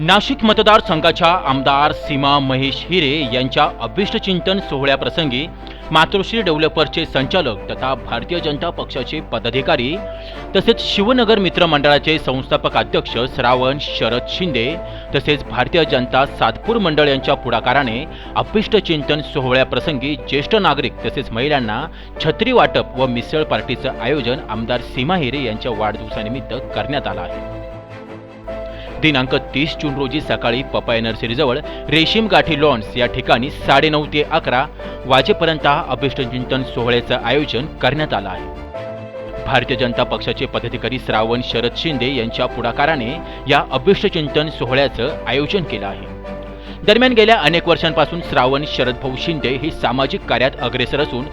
नाशिक मतदारसंघाच्या आमदार सीमा महेश हिरे यांच्या अभिष्टचिंतन सोहळ्याप्रसंगी मातोश्री डेव्हलपरचे संचालक तथा भारतीय जनता पक्षाचे पदाधिकारी तसेच शिवनगर मित्र मंडळाचे संस्थापक अध्यक्ष श्रावण शरद शिंदे तसेच भारतीय जनता सातपूर मंडळ यांच्या पुढाकाराने अभिष्टचिंतन सोहळ्याप्रसंगी ज्येष्ठ नागरिक तसेच महिलांना छत्री वाटप व मिसळ पार्टीचं आयोजन आमदार सीमा हिरे यांच्या वाढदिवसानिमित्त करण्यात आलं आहे. दिनांक तीस जून रोजी सकाळी पपाय नर्सरीजवळ रेशीम गाठी लॉन्स या ठिकाणी साडेनऊ ते अकरा वाजेपर्यंत हा अभिष्टचिंतन सोहळ्याचं आयोजन करण्यात आलं आहे. भारतीय जनता पक्षाचे पदाधिकारी श्रावण शरद शिंदे यांच्या पुढाकाराने या अभिष्टचिंतन सोहळ्याचं आयोजन केलं आहे. दरम्यान गेल्या अनेक वर्षांपासून श्रावण शरदभाऊ शिंदे हे सामाजिक कार्यात अग्रेसर असून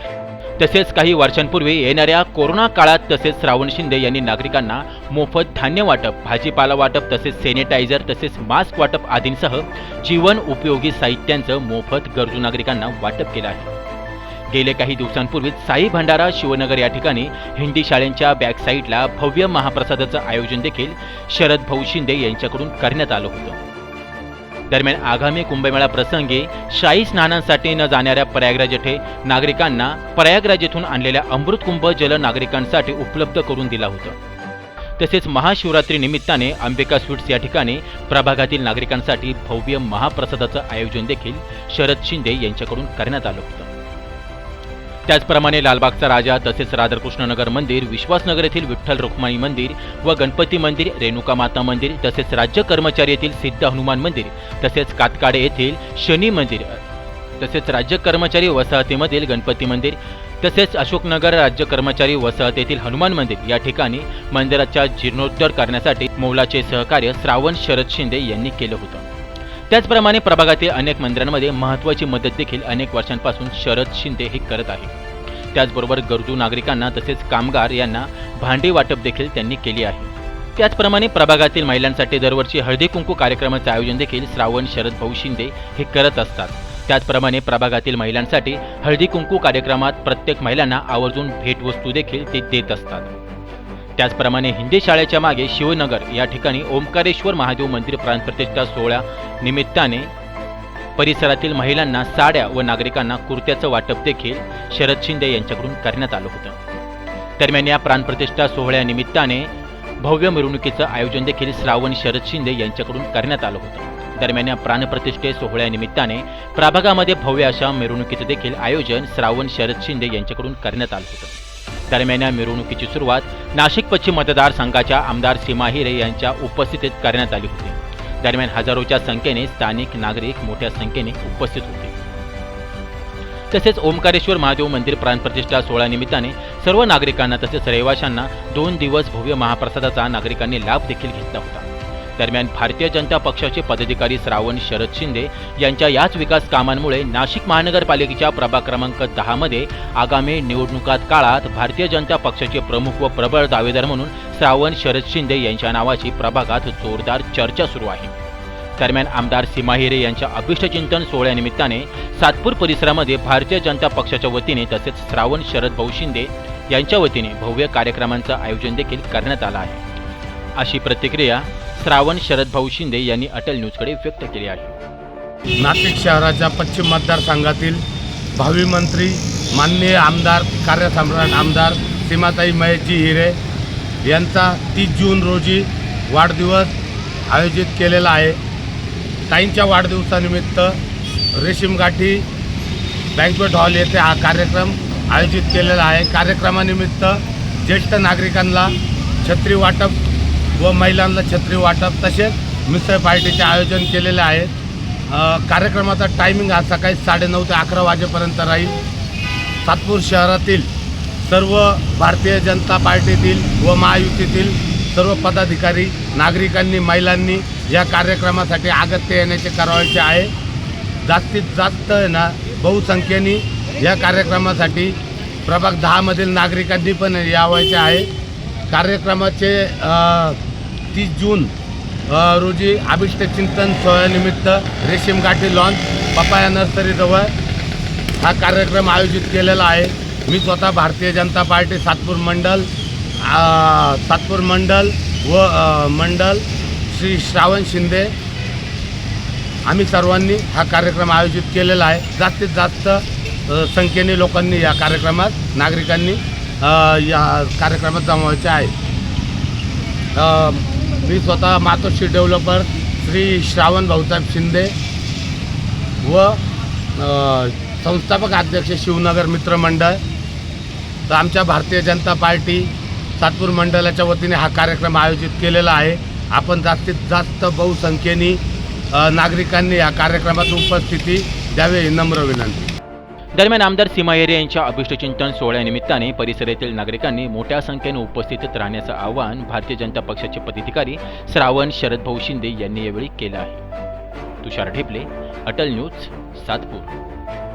तसेच काही वर्षांपूर्वी येणाऱ्या कोरोना काळात तसेच श्रावण शिंदे यांनी नागरिकांना मोफत धान्य वाटप भाजीपाला वाटप तसेच सॅनिटायझर तसेच मास्क वाटप आदींसह जीवन उपयोगी साहित्यांचं मोफत गरजू नागरिकांना वाटप केलं आहे. गेले काही दिवसांपूर्वीच साई भंडारा शिवनगर या ठिकाणी हिंदी शाळेंच्या बॅक साईडला भव्य महाप्रसादाचं आयोजन देखील शरद भाऊ शिंदे यांच्याकडून करण्यात आलं होतं. दरम्यान आगामी कुंभमेळा प्रसंगी शाही स्नानांसाठी न जाणाऱ्या प्रयागराज येथे नागरिकांना प्रयागराज येथून आणलेल्या अमृत कुंभ जल नागरिकांसाठी उपलब्ध करून दिला होता. तसेच महाशिवरात्री निमित्ताने अंबिका स्वीट्स या ठिकाणी प्रभागातील नागरिकांसाठी भव्य महाप्रसादाचं आयोजन देखील शरद शिंदे यांच्याकडून करण्यात आलं होतं. त्याचप्रमाणे लालबागचा राजा तसेच राधाकृष्णनगर मंदिर विश्वासनगर येथील विठ्ठल रुक्माई मंदिर व गणपती मंदिर रेणुका माता मंदिर तसेच राज्य कर्मचारी येथील सिद्ध हनुमान मंदिर तसेच कातकाडे येथील शनी मंदिर तसेच राज्य कर्मचारी वसाहतीमधील गणपती मंदिर तसेच अशोकनगर राज्य कर्मचारी वसाहत येथील हनुमान मंदिर या ठिकाणी मंदिराच्या जीर्णोद्धार करण्यासाठी मौलाचे सहकार्य श्रावण शरद शिंदे यांनी केलं होतं. त्याचप्रमाणे प्रभागातील अनेक मंदिरांमध्ये महत्त्वाची मदत देखील अनेक वर्षांपासून शरद शिंदे हे करत आहे त्याचबरोबर गरजू नागरिकांना तसेच कामगार यांना भांडी वाटप देखील त्यांनी केली आहे. त्याचप्रमाणे प्रभागातील महिलांसाठी दरवर्षी हळदी कुंकू कार्यक्रमाचे आयोजन देखील श्रावण शरद भाऊ शिंदे हे करत असतात. त्याचप्रमाणे प्रभागातील महिलांसाठी हळदी कुंकू कार्यक्रमात प्रत्येक महिलांना आवर्जून भेटवस्तू देखील ते देत असतात. त्याचप्रमाणे हिंदी शाळेच्या मागे शिवनगर या ठिकाणी ओंकारेश्वर महादेव मंदिर प्राणप्रतिष्ठा सोहळ्या निमित्ताने परिसरातील महिलांना साड्या व नागरिकांना कुर्त्याचं वाटप देखील शरद शिंदे यांच्याकडून करण्यात आलं होतं. दरम्यान या प्राणप्रतिष्ठा सोहळ्यानिमित्ताने भव्य मिरवणुकीचं आयोजन देखील श्रावण शरद शिंदे यांच्याकडून करण्यात आलं होतं. दरम्यान या प्राणप्रतिष्ठे सोहळ्यानिमित्ताने प्रभागामध्ये भव्य अशा मिरवणुकीचं देखील आयोजन श्रावण शरद शिंदे यांच्याकडून करण्यात आलं होतं. दरम्यान या मिरवणुकीची सुरुवात नाशिक पश्चिम मतदारसंघाच्या आमदार सीमा हिरे यांच्या उपस्थितीत करण्यात आली होती. दरम्यान हजारोच्या संख्येने स्थानिक नागरिक मोठ्या संख्येने उपस्थित होते. तसेच ओंकारेश्वर महादेव मंदिर प्राणप्रतिष्ठा सोहळ्यानिमित्ताने सर्व नागरिकांना तसेच रहिवाशांना दोन दिवस भव्य महाप्रसादाचा नागरिकांनी लाभ देखील घेतला होता. दरम्यान भारतीय जनता पक्षाचे पदाधिकारी श्रावण शरद शिंदे यांच्या याच विकास कामांमुळे नाशिक महानगरपालिकेच्या प्रभाग क्रमांक दहा मध्ये आगामी निवडणुकात काळात भारतीय जनता पक्षाचे प्रमुख व प्रबळ दावेदार म्हणून श्रावण शरद शिंदे यांच्या नावाची प्रभागात जोरदार चर्चा सुरू आहे. दरम्यान आमदार सीमा हिरे यांच्या अभिष्टचिंतन सोहळ्यानिमित्ताने सातपूर परिसरामध्ये भारतीय जनता पक्षाच्या वतीने तसेच श्रावण शरद भाऊ शिंदे यांच्या वतीने भव्य कार्यक्रमांचं आयोजन देखील करण्यात आलं आहे. अशी प्रतिक्रिया श्रावण शरद भाऊ शिंदे यांनी अटल न्यूजकडे व्यक्त केले आहे. नाशिक शहराच्या पश्चिम मतदारसंघातील भावी मंत्री माननीय आमदार कार्यसम्राट आमदार सीमाताई महेशजी हिरे यांचा तीस जून रोजी वाढदिवस आयोजित केलेला आहे. ताईंच्या वाढदिवसानिमित्त रेशीमगाठी बँकवेट हॉल येथे हा कार्यक्रम आयोजित केलेला आहे. कार्यक्रमानिमित्त ज्येष्ठ नागरिकांना छत्री वाटप व महिलांना छत्री वाटप तसेच मिसळ पार्टीचे आयोजन केलेले आहे. कार्यक्रमाचा टायमिंग हा सकाळी साडेनऊ ते अकरा वाजेपर्यंत राहील. सातपूर शहरातील सर्व भारतीय जनता पार्टीतील व महायुतीतील सर्व पदाधिकारी नागरिकांनी महिलांनी या कार्यक्रमासाठी अगत्य येण्याचे करावायचे आहे. जास्तीत जास्त आहे ना बहुसंख्येने या कार्यक्रमासाठी प्रभाग दहामधील नागरिकांनी पण यावायचे आहे. कार्यक्रमाचे तीस जून रोजी अभिष्ट चिंतन सोहळ्यानिमित्त रेशीमगाठी लॉन्च पपाया नर्सरीजवळ हा कार्यक्रम आयोजित केलेला आहे. मी स्वतः भारतीय जनता पार्टी सातपूर मंडल सातपूर मंडल व मंडल श्री श्रावण शिंदे. आम्ही सर्वांनी हा कार्यक्रम आयोजित केलेला आहे. जास्तीत जास्त संख्येने लोकांनी या कार्यक्रमात नागरिकांनी या कार्यक्रमात जमवायचे आहे. मी स्वतः मातोश्री डेव्हलपर श्री श्रावण भाऊसाहेब शिंदे व संस्थापक अध्यक्ष शिवनगर मित्र मंडळ तर आमच्या भारतीय जनता पार्टी सातपूर मंडळाच्या वतीने हा कार्यक्रम आयोजित केलेला आहे. आपण जास्तीत जास्त बहुसंख्येने नागरिकांनी या कार्यक्रमात उपस्थिती द्यावी नम्र विनंती. दरम्यान आमदार सीमा येरे यांच्या अभिष्टचिंतन सोहळ्यानिमित्ताने परिसरातील नागरिकांनी मोठ्या संख्येने उपस्थित राहण्याचं आवाहन भारतीय जनता पक्षाचे पदाधिकारी श्रावण शरदभाऊ शिंदे यांनी यावेळी केलं आहे. तुषार ढेपले अटल न्यूज सातपूर.